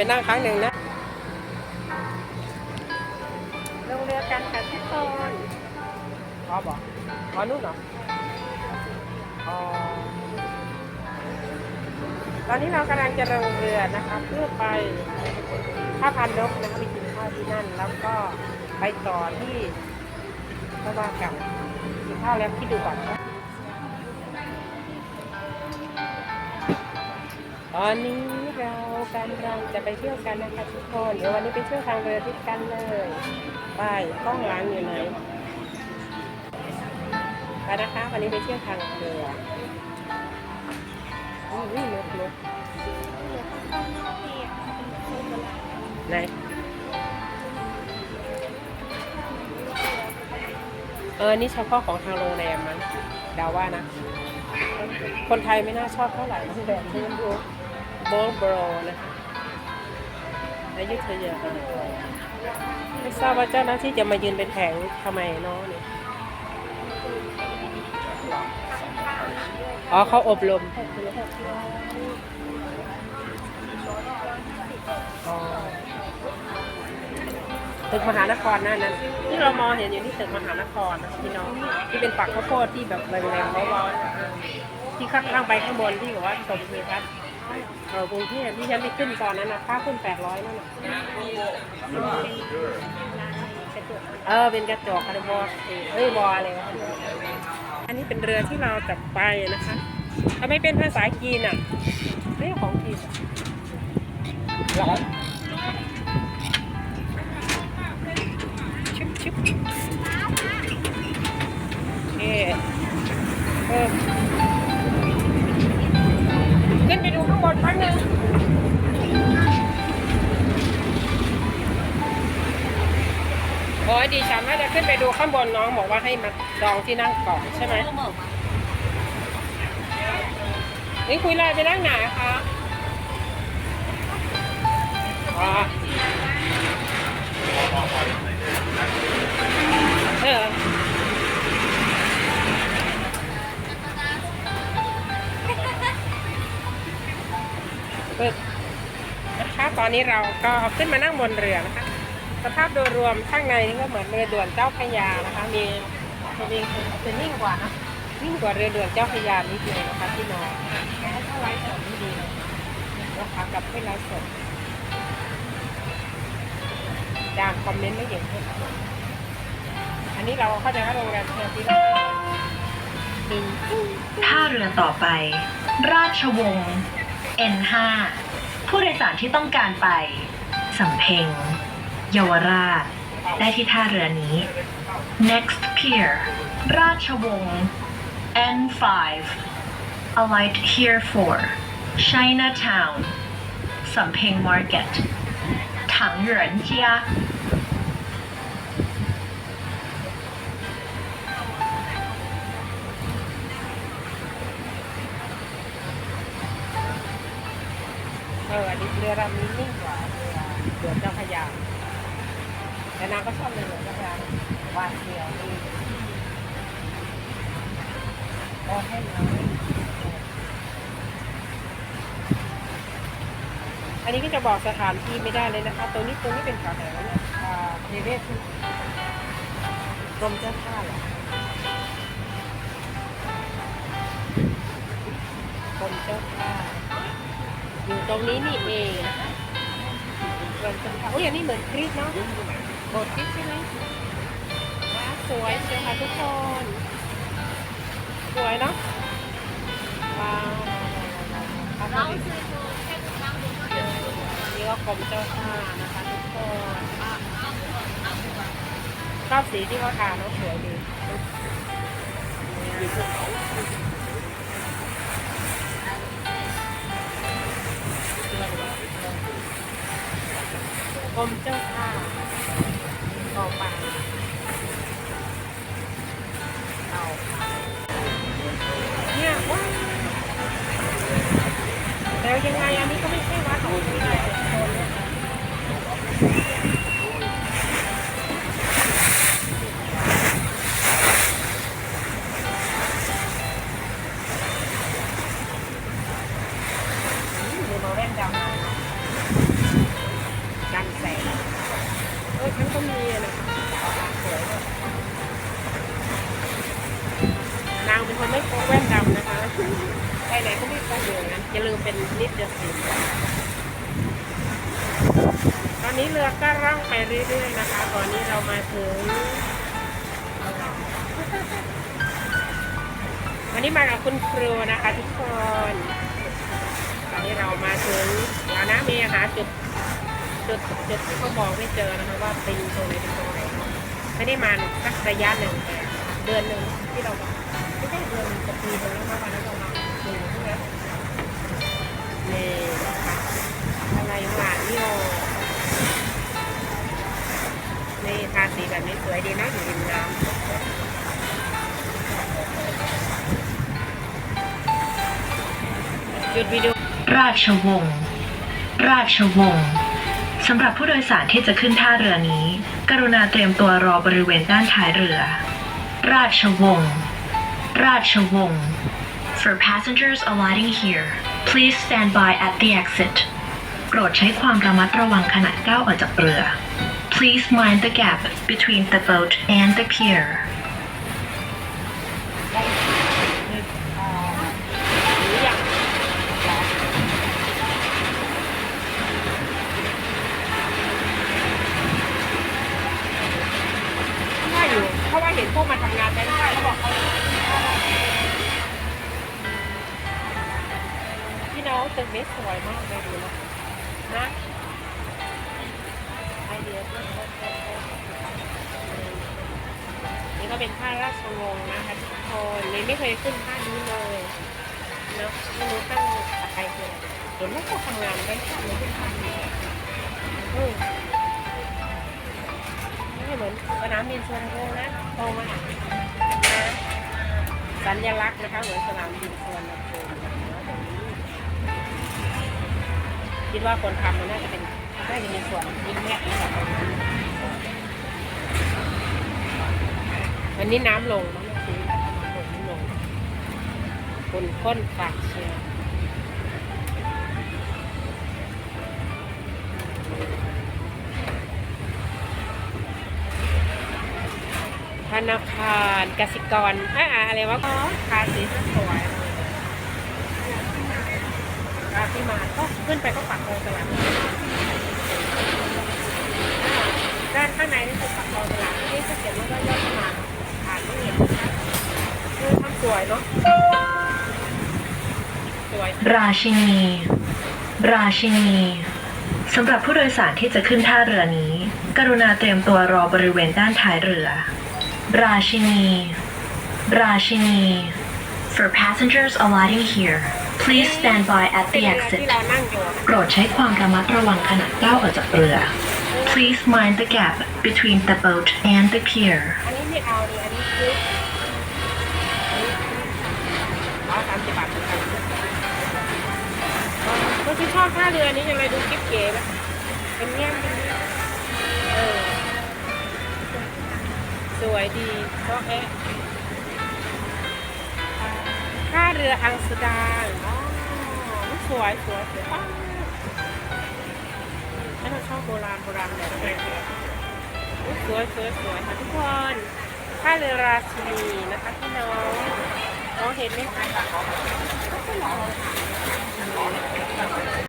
ไปนั่งครั้งหนึ่งนะลงเรือกันค่ะทุกคนอ๋อบอกอ๋อนู่นเหรออ๋อตอนนี้เรากำลังจะลงเรือนะคะเพื่อไปท่าพันนกนะคะไปกินข้าวที่นั่น แล้วก็ไปต่อที่พระว่ากันกินข้าวแล้วคิดดูก่อนนะ ตอนนี้เรากำลังจะไปเที่ยวกันนะคะทุกคนเดี๋ยววันนี้ไปเที่ยวทางเรือด้วยกันเลยไปกล้องล้างอยู่ไหนไปนะคะวันนี้ไปเที่ยวทางเรืออุ้ยนกนกไหนเออ นี่เฉพาะของทางโรงแรมมั้งดาว่านะ คนไทยไม่น่าชอบเท่าไหร่ที่แบบนี้ดู โบลบรนะคะอยุธยาไม่ทราบว่าเจ้าหน้าที่จะมายืนเป็นแถงทำไมเนาะเนี่ยอ๋อเขาอบรมตึกมหานครนั่นนั้นที่เรามองเห็นอยู่ที่ตึกมหานครนะพี่น้องที่เป็นปักข้าวโพดที่แบบแรงๆร้อนๆที่ข้างล่างไปข้างบนที่บอกว่าชมทิวทัศน์ เออกรุงเทพที่ฉันไปขึ้นตอนนั้นนะค่าขึ้นแปดร้อยนั่นน่ะเออเป็นกระจกคาร์บอเอ้ยบออะไรวะอันนี้เป็นเรือที่เราจะไปนะคะถ้าไม่เป็นภาษาจีนอะเรื่องของจีนอะร้อนชิบชิบโอเคเออ ขึ้นไปดูข้างบนครั้งหนึ่งโอ้ยดีฉันว่าจะขึ้นไปดูข้างบนน้องบอกว่าให้มาจองที่นั่งก่อนใช่ไหมนี่คุยอะไรไปนั่งไหนคะ อนนี้เราก็ขึ้นมานั่งบนเรือนะคะ สภาพโดยรวมข้างในนี่ก็เหมือนเรือด่วนเจ้าพยานะคะ มีจริงๆจะนิ่งกว่านะนิ่งกว่าเรือด่วนเจ้าพยานิดเดียวนะคะที่นอนถ้าไลฟ์สดนี่ดีนะคะกับไม่ไลฟ์สดจางคอมเมนต์ไม่เห็นเลยอันนี้เราเข้าใจว่าโรงแรมเชียร์ที่เราท่าเรือต่อไป ราชวงศ์ N5 ผู้โดยสารที่ต้องการไปสำเพ็งเยาวราช ได้ที่ท่าเรือนี้ next pier ราชวงศ์ N5 alight here for Chinatown สำเพ็ง Market ถังเหรินเจีย เอออันนี้เรือลำนี้นิ่งกว่าเรือเรือเจ้าพระยาแต่นางก็ชอบเรือเจ้าพระยาหวานเสียวดีโอ้ให้เลยอันนี้ก็จะบอกสถานที่ไม่ได้เลยนะคะตรงนี้ตรงนี้เป็นแถวไหนวะเนี่ยเทเวศกรมเจ้าท่าเหรอกรมเจ้าท่า อยู่ตรงนี้นี่เองนะคะเดินเป็นค่ะอุ้ยอันนี้เหมือนคริสเนาะโบสถ์คริสใช่ไหมว้าสวยเชียวค่ะทุกคน สวยเนาะว้าวว้าวว้าวว้าวว้าวนี่ก็กรมเจ้าท่านะคะทุกคนชอบสีที่เขาทาเนาะสวยดี กรมเจ้าท่าต่อไปเอาเนี่ยว้าแล้วยังไงอันนี้ มีอะนะคะสวยมากนางเป็นคนไม่โป๊แว่นดำนะคะไปไหนก็ไม่โป๊อย่างนั้นอย่าลืมเป็นนิดเดียวสิตอนนี้เรือก็ร่องไปเรื่อยๆนะคะ ตอนนี้เรามาถึงวันนี้มากับคุณครูนะคะทุกคน ตอนนี้เรามาถึงแล้วนะเมย์หาจุด จุดจุดที่เขาบอกไม่เจอนะคะว่าเป็นตรงไหนเป็นตรงไหนไม่ได้มาสักระยะหนึ่งแต่เดือนหนึ่งที่เราไม่ใช่เดือนหนึ่งแต่ปีหนึงนะคะวันนั้นเรามาดูใช่ไหมนี่นะคะอะไรหวานนี่โอนี่ทาสีแบบนี้สวยดีนะอยู่ริมน้ำหยุดวิดีโอราชวงศ์ราชวงศ์ สำหรับผู้โดยสารที่จะขึ้นท่าเรือนี้ กรุณาเตรียมตัวรอบริเวณด้านท้ายเรือ ราชวงศ์ราชวงศ์ For passengers alighting here please stand by at the exit โปรดใช้ความระมัดระวังขณะก้าวออกจากเรือ Please mind the gap between the boat and the pier เห็นพวกมาทำงานไปได้เขาบอกเขาพี่น้องตึกนี้สวยมากเลยดูนะนะไอเดียก็นี่ก็เป็นท่าราชวงศ์นะคะทุกคนเลยไม่เคยขึ้นท่านี้เลยเนาะไม่รู้ตั้งอะไรคืออะไรเห็นว่าเขาทำงานได้ท่านี้ขึ้นท่านี้อืมเหมือนสนามบินสุวรรณภูมินะ ตรงมานะสัญลักษณ์นะคะเหมือนสนามบินสุวรรณภูมินะคคิดว่าคนทำมันน่าจะเป็นน่าจะมีส่วนยิ่งแยกนะคะตรงนี้วันนี้น้ำลงนะเมื่อกี้น้ำลงน้ำลงคนค้นฝากเชียร์ นาคารกสิกรอ่าอะไรวะอ๋อทาสีสวยอาที่มาก็ขึ้นไปก็ปักโองสลักด้านข้างในนี่คือปักโองสลักที่จะเขียนว่ายอดสมาอ่านไม่เห็นนะคะคือทำสวยเนาะสวยราชินี ราชินีสำหรับผู้โดยสารที่จะขึ้นท่าเรือนี้ กรุณาเตรียมตัวรอบริเวณด้านท้ายเรือ ราชินีราชินี For passengers alighting here please stand by at เป็น the เรือ exit ที่เรานั่งอยู่ โปรดใช้ความระมัดระวังขณะก้าวออกจากเรือ Please mind the gap between the boat and the pier อันนี้ไม่เอาดิอันนี้คือร้อยสามสิบบาทเหมือนกันก็ที่ชอบท่าเรือนี้ยังไงดูกิ๊บเก๋นะเป็นแง่มเป็นแง่มเออ สวยดีก็แอะท่าเรืออังสดานอ๋อสวยสวยสวยอ้าวถ้เราชอบโบราณโบราณแบบนี้สวยสวยสวยค่ะทุกคนท่าเรือราชินีนะคะพี่น้องน้องเห็นไหมคะ